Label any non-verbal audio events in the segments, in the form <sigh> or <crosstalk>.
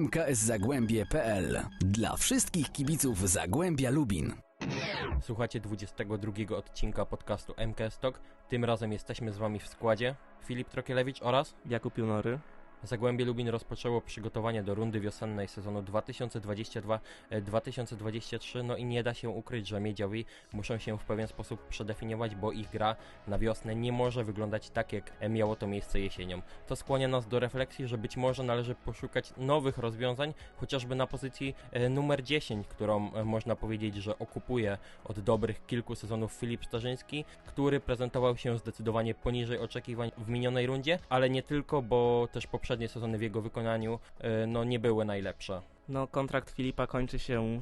mkszagłębie.pl Dla wszystkich kibiców Zagłębia Lubin. Słuchacie 22 odcinka podcastu MK Stock. Tym razem jesteśmy z wami w składzie Filip Trokielewicz oraz Jakub Junory. Zagłębie Lubin rozpoczęło przygotowanie do rundy wiosennej sezonu 2022-2023, no i nie da się ukryć, że Miedziawi muszą się w pewien sposób przedefiniować, bo ich gra na wiosnę nie może wyglądać tak, jak miało to miejsce jesienią. To skłania nas do refleksji, że być może należy poszukać nowych rozwiązań, chociażby na pozycji e, numer 10, którą e, można powiedzieć, że okupuje od dobrych kilku sezonów Filip Starzyński, który prezentował się zdecydowanie poniżej oczekiwań w minionej rundzie, ale nie tylko, bo też poprzednio poprzednie sezony w jego wykonaniu e, no, nie były najlepsze. No, kontrakt Filipa kończy się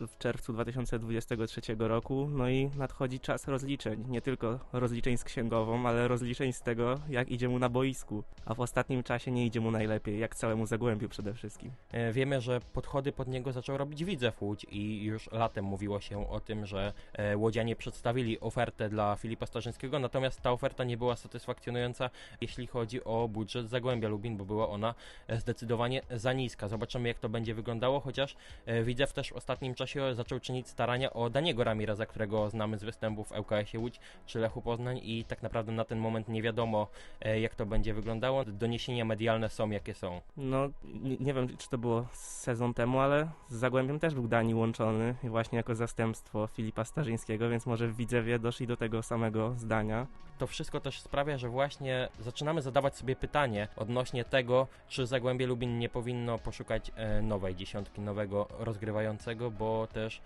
w czerwcu 2023 roku, no i nadchodzi czas rozliczeń. Nie tylko rozliczeń z księgową, ale rozliczeń z tego, jak idzie mu na boisku. A w ostatnim czasie nie idzie mu najlepiej, jak całemu Zagłębiu przede wszystkim. E, wiemy, że podchody pod niego zaczął robić Widzew Łódź i już latem mówiło się o tym, że e, Łodzianie przedstawili ofertę dla Filipa Starzyńskiego, natomiast ta oferta nie była satysfakcjonująca, jeśli chodzi o budżet Zagłębia Lubin, bo była ona e, zdecydowanie za niska. Zobaczymy, jak to będzie chociaż e, Widzew też w ostatnim czasie zaczął czynić starania o Daniego Ramireza, którego znamy z występów w ŁKS-ie Łódź czy Lechu Poznań i tak naprawdę na ten moment nie wiadomo, e, jak to będzie wyglądało. Doniesienia medialne są, jakie są. No, nie, nie wiem, czy to było sezon temu, ale z Zagłębiem też był Dani łączony właśnie jako zastępstwo Filipa Starzyńskiego, więc może w Widzewie doszli do tego samego zdania. To wszystko też sprawia, że właśnie zaczynamy zadawać sobie pytanie odnośnie tego, czy Zagłębie Lubin nie powinno poszukać e, nowej dziesiątki, nowego rozgrywającego, bo też,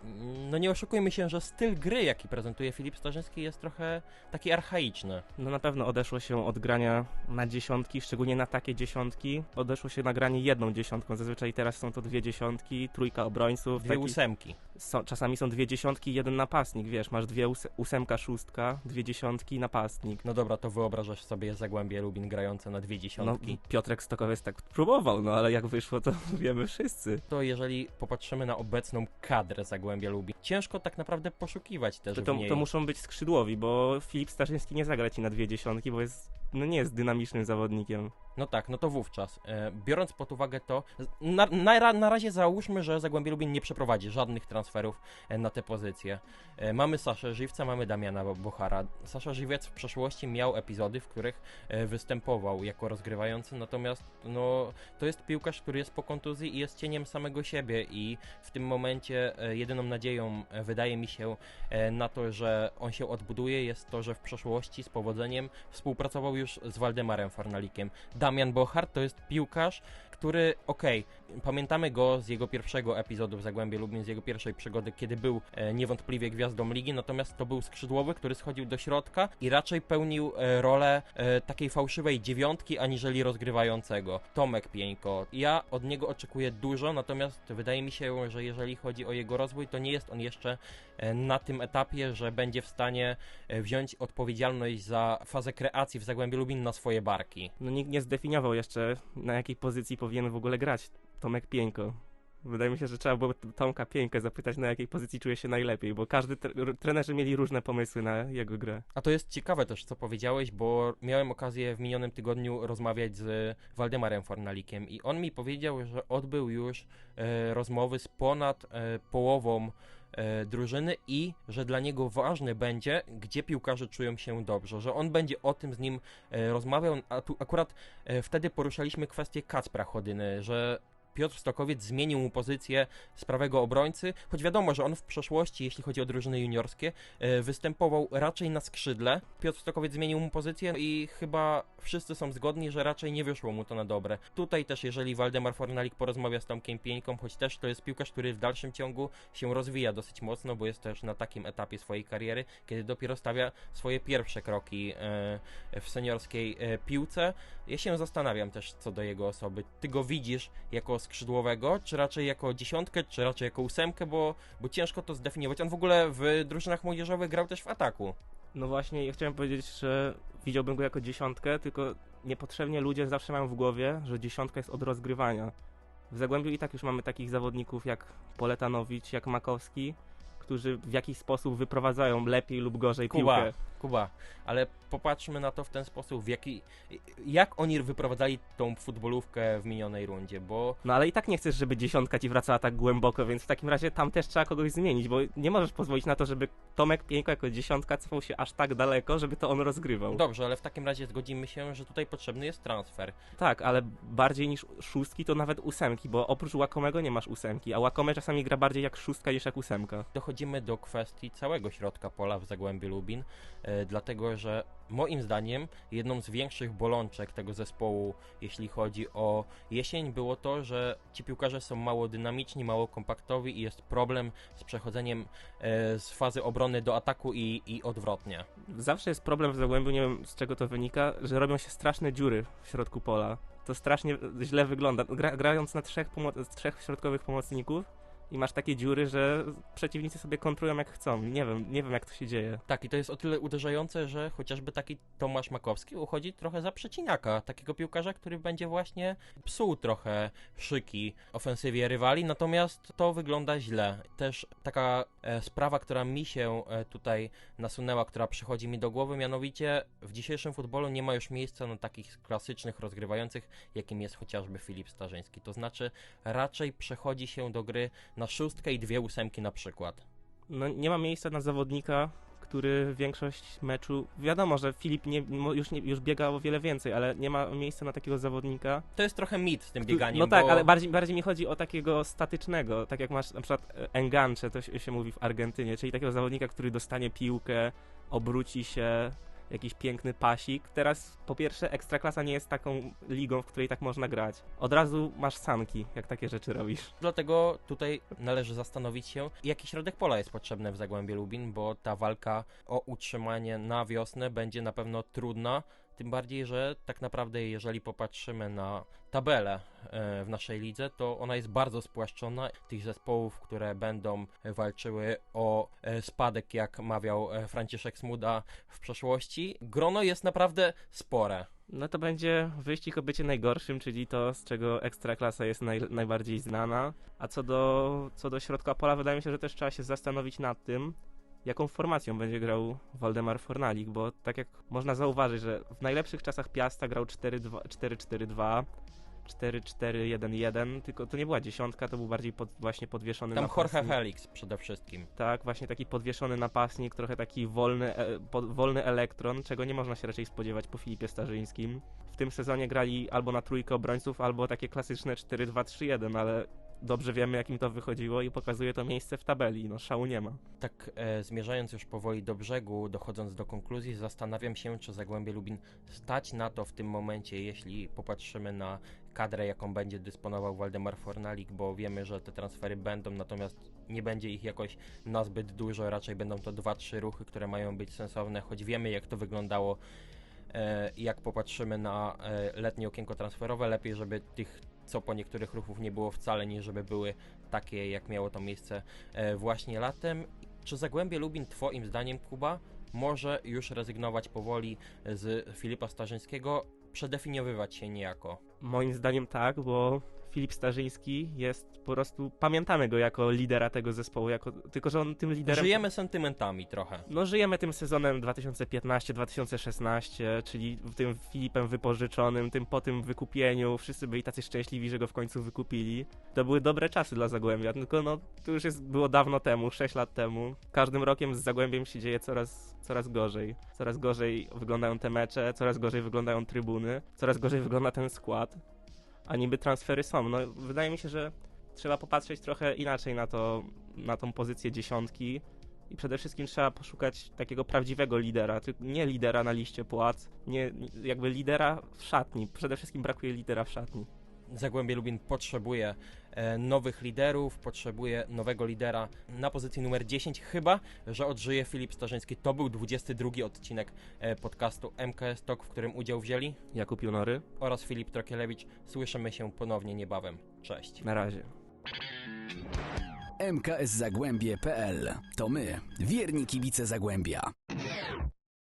no nie oszukujmy się, że styl gry, jaki prezentuje Filip Starzyński jest trochę taki archaiczny. No na pewno odeszło się od grania na dziesiątki, szczególnie na takie dziesiątki. Odeszło się na granie jedną dziesiątką. Zazwyczaj teraz są to dwie dziesiątki, trójka obrońców. Dwie taki... ósemki. Są, czasami są dwie dziesiątki jeden napastnik, wiesz, masz dwie ósemka, szóstka, dwie dziesiątki, napastnik. No dobra, to wyobrażasz sobie Zagłębie Lubin grające na dwie dziesiątki. No, Piotrek Stokowiec tak próbował, no ale jak wyszło, to <laughs> wiemy wszyscy. To jeżeli popatrzymy na obecną kadrę Zagłębia Lubin, ciężko tak naprawdę poszukiwać też to, to, to muszą być skrzydłowi, bo Filip Starzyński nie zagra ci na dwie dziesiątki, bo jest, no nie jest dynamicznym zawodnikiem. No tak, no to wówczas, e, biorąc pod uwagę to, na, na, na razie załóżmy, że Zagłębie Lubin nie przeprowadzi żadnych transferów e, na te pozycje. E, mamy Saszę Żywca, mamy Damiana Bochara. Sasza Żywiec w przeszłości miał epizody, w których e, występował jako rozgrywający, natomiast no, to jest piłkarz, który jest po kontuzji i jest cieniem samego siebie i w tym momencie e, jedyną nadzieją e, wydaje mi się na to, że on się odbuduje jest to, że w przeszłości z powodzeniem współpracował już z Waldemarem Farnalikiem Damian Bochart to jest piłkarz, który, okej, okay, pamiętamy go z jego pierwszego epizodu w Zagłębie Lubin, z jego pierwszej przygody, kiedy był e, niewątpliwie gwiazdą ligi, natomiast to był skrzydłowy, który schodził do środka i raczej pełnił e, rolę e, takiej fałszywej dziewiątki, aniżeli rozgrywającego. Tomek Pieńko. Ja od niego oczekuję dużo, natomiast wydaje mi się, że jeżeli chodzi o jego rozwój, to nie jest on jeszcze e, na tym etapie, że będzie w stanie e, wziąć odpowiedzialność za fazę kreacji w Zagłębiu Lubin na swoje barki. No nikt nie zdefiniował jeszcze, na jakiej pozycji powinien w ogóle grać Tomek Pieńko. Wydaje mi się, że trzeba było Tomka Pieńkę zapytać, na jakiej pozycji czuje się najlepiej, bo każdy tre trenerzy mieli różne pomysły na jego grę. A to jest ciekawe też, co powiedziałeś, bo miałem okazję w minionym tygodniu rozmawiać z Waldemarem Fornalikiem i on mi powiedział, że odbył już e, rozmowy z ponad e, połową drużyny i że dla niego ważne będzie, gdzie piłkarze czują się dobrze, że on będzie o tym z nim e, rozmawiał, a tu akurat e, wtedy poruszaliśmy kwestię Kacpra Chodyny, że Piotr Stokowiec zmienił mu pozycję z prawego obrońcy, choć wiadomo, że on w przeszłości, jeśli chodzi o drużyny juniorskie, e, występował raczej na skrzydle. Piotr Stokowiec zmienił mu pozycję i chyba wszyscy są zgodni, że raczej nie wyszło mu to na dobre. Tutaj też, jeżeli Waldemar Fornalik porozmawia z Tomkiem Pieńką, choć też to jest piłkarz, który w dalszym ciągu się rozwija dosyć mocno, bo jest też na takim etapie swojej kariery, kiedy dopiero stawia swoje pierwsze kroki e, w seniorskiej e, piłce. Ja się zastanawiam też co do jego osoby. Ty go widzisz jako skrzydłowego, czy raczej jako dziesiątkę, czy raczej jako ósemkę, bo, bo ciężko to zdefiniować. On w ogóle w drużynach młodzieżowych grał też w ataku. No właśnie, ja chciałem powiedzieć, że widziałbym go jako dziesiątkę, tylko niepotrzebnie ludzie zawsze mają w głowie, że dziesiątka jest od rozgrywania. W Zagłębiu i tak już mamy takich zawodników jak Poletanowicz, jak Makowski, którzy w jakiś sposób wyprowadzają lepiej lub gorzej Kuba, piłkę. Kuba, ale popatrzmy na to w ten sposób, w jaki, jak oni wyprowadzali tą futbolówkę w minionej rundzie, bo No ale i tak nie chcesz, żeby dziesiątka ci wracała tak głęboko, więc w takim razie tam też trzeba kogoś zmienić, bo nie możesz pozwolić na to, żeby Tomek Pieńko jako dziesiątka cofał się aż tak daleko, żeby to on rozgrywał. dobrze, ale w takim razie zgodzimy się, że tutaj potrzebny jest transfer. Tak, ale bardziej niż szóstki to nawet ósemki, bo oprócz Łakomego nie masz ósemki, a Łakome czasami gra bardziej jak szóstka niż jak ósemka. Dochodzimy do kwestii całego środka pola w Zagłębiu Lubin, e, dlatego że moim zdaniem jedną z większych bolączek tego zespołu, jeśli chodzi o jesień, było to, że ci piłkarze są mało dynamiczni, mało kompaktowi i jest problem z przechodzeniem e, z fazy obrony do ataku i, i odwrotnie. Zawsze jest problem w Zagłębiu, nie wiem z czego to wynika, że robią się straszne dziury w środku pola. To strasznie źle wygląda. Gra, grając na trzech, trzech środkowych pomocników i masz takie dziury, że przeciwnicy sobie kontrują jak chcą. Nie wiem, nie wiem jak to się dzieje. Tak, i to jest o tyle uderzające, że chociażby taki Tomasz Makowski uchodzi trochę za przeciniaka, takiego piłkarza, który będzie właśnie psuł trochę szyki ofensywie rywali, natomiast to wygląda źle. Też taka e, sprawa, która mi się e, tutaj nasunęła, która przychodzi mi do głowy, mianowicie w dzisiejszym futbolu nie ma już miejsca na takich klasycznych rozgrywających, jakim jest chociażby Filip Starzyński. To znaczy raczej przechodzi się do gry na szóstkę i dwie ósemki na przykład. No, nie ma miejsca na zawodnika, który większość meczu. Wiadomo, że Filip nie, już, nie, już biega o wiele więcej, ale nie ma miejsca na takiego zawodnika. To jest trochę mit z tym bieganiem. No tak, bo... ale bardziej, bardziej mi chodzi o takiego statycznego, tak jak masz na przykład e, enganche, to się mówi w Argentynie, czyli takiego zawodnika, który dostanie piłkę, obróci się, jakiś piękny pasik. Teraz po pierwsze Ekstraklasa nie jest taką ligą, w której tak można grać. Od razu masz sanki, jak takie rzeczy robisz. Dlatego tutaj należy zastanowić się, jaki środek pola jest potrzebny w Zagłębiu Lubin, bo ta walka o utrzymanie na wiosnę będzie na pewno trudna. Tym bardziej, że tak naprawdę, jeżeli popatrzymy na tabelę e, w naszej lidze, to ona jest bardzo spłaszczona. Tych zespołów, które będą walczyły o e, spadek, jak mawiał e, Franciszek Smuda w przeszłości, grono jest naprawdę spore. No to będzie wyścig o bycie najgorszym, czyli to, z czego Ekstraklasa jest naj, najbardziej znana. A co do, co do środka pola, wydaje mi się, że też trzeba się zastanowić nad tym, jaką formacją będzie grał Waldemar Fornalik, bo tak jak można zauważyć, że w najlepszych czasach Piasta grał 4-2 4-4-2, 4-4-1-1, tylko to nie była dziesiątka, to był bardziej pod, właśnie podwieszony Tam Jorge napastnik. Felix przede wszystkim. Tak, właśnie taki podwieszony napastnik, trochę taki wolny, e, po, wolny elektron, czego nie można się raczej spodziewać po Filipie Starzyńskim. W tym sezonie grali albo na trójkę obrońców, albo takie klasyczne 4-2-3-1, ale dobrze wiemy, jak im to wychodziło i pokazuje to miejsce w tabeli. No, szału nie ma. Tak e, zmierzając już powoli do brzegu, dochodząc do konkluzji, zastanawiam się, czy Zagłębie Lubin stać na to w tym momencie, jeśli popatrzymy na kadrę, jaką będzie dysponował Waldemar Fornalik, bo wiemy, że te transfery będą, natomiast nie będzie ich jakoś nazbyt dużo, raczej będą to dwa, trzy ruchy, które mają być sensowne, choć wiemy, jak to wyglądało e, jak popatrzymy na e, letnie okienko transferowe, lepiej, żeby tych co po niektórych ruchów nie było wcale, niż żeby były takie, jak miało to miejsce e, właśnie latem. Czy Zagłębie Lubin, Twoim zdaniem, Kuba, może już rezygnować powoli z Filipa Starzyńskiego, przedefiniowywać się niejako? Moim zdaniem tak, bo Filip Starzyński jest po prostu, pamiętamy go jako lidera tego zespołu, jako, tylko że on tym liderem... Żyjemy sentymentami trochę. No żyjemy tym sezonem 2015-2016, czyli tym Filipem wypożyczonym, tym po tym wykupieniu. Wszyscy byli tacy szczęśliwi, że go w końcu wykupili. To były dobre czasy dla Zagłębia, tylko no to już jest, było dawno temu, 6 lat temu. Każdym rokiem z Zagłębiem się dzieje coraz, coraz gorzej. Coraz gorzej wyglądają te mecze, coraz gorzej wyglądają trybuny, coraz gorzej wygląda ten skład. A niby transfery są. No wydaje mi się, że trzeba popatrzeć trochę inaczej na to, na tą pozycję dziesiątki. I przede wszystkim trzeba poszukać takiego prawdziwego lidera, nie lidera na liście płac, nie jakby lidera w szatni. Przede wszystkim brakuje lidera w szatni. Zagłębie Lubin potrzebuje e, nowych liderów, potrzebuje nowego lidera na pozycji numer 10, chyba, że odżyje Filip Starzyński. To był 22 odcinek e, podcastu MKS Talk, w którym udział wzięli Jakub Junory, oraz Filip Trokielewicz. Słyszymy się ponownie niebawem. Cześć. na razie. mkszagłębie.pl To my, wierni kibice Zagłębia.